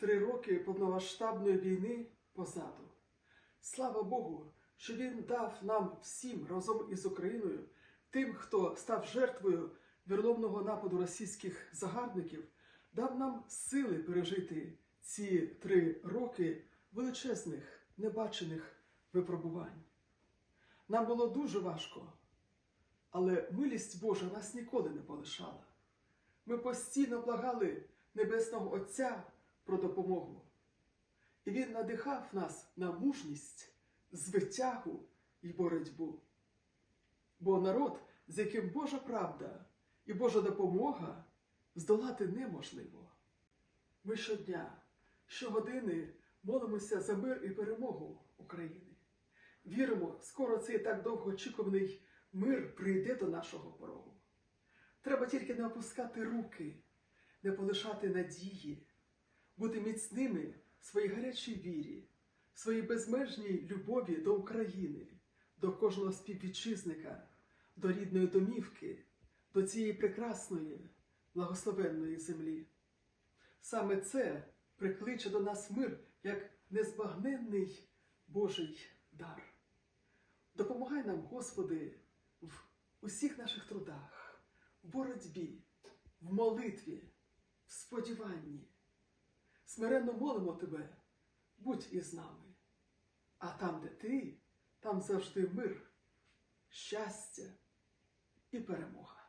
Три роки повномасштабної війни позаду. Слава Богу, що Він дав нам всім разом із Україною, тим, хто став жертвою верломного нападу російських загарбників, дав нам сили пережити ці три роки величезних, небачених випробувань. Нам було дуже важко, але милість Божа нас ніколи не полишала. Ми постійно благали Небесного Отця про допомогу. І Він надихав нас на мужність, звитягу і боротьбу. Бо народ, з яким Божа правда і Божа допомога здолати неможливо. Ми щодня, щогодини молимося за мир і перемогу України. Віримо, скоро цей так довго очікуваний мир прийде до нашого порогу. Треба тільки не опускати руки, не полишати надії, бути міцними в своїй гарячій вірі, в своїй безмежній любові до України, до кожного співвітчизника, до рідної домівки, до цієї прекрасної, благословенної землі. Саме це прикличе до нас мир як незбагненний Божий дар. Допомагай нам, Господи, в усіх наших трудах, в боротьбі, в молитві, в сподіванні. Смиренно молимо Тебе, будь із нами. А там, де ти, там завжди мир, щастя і перемога.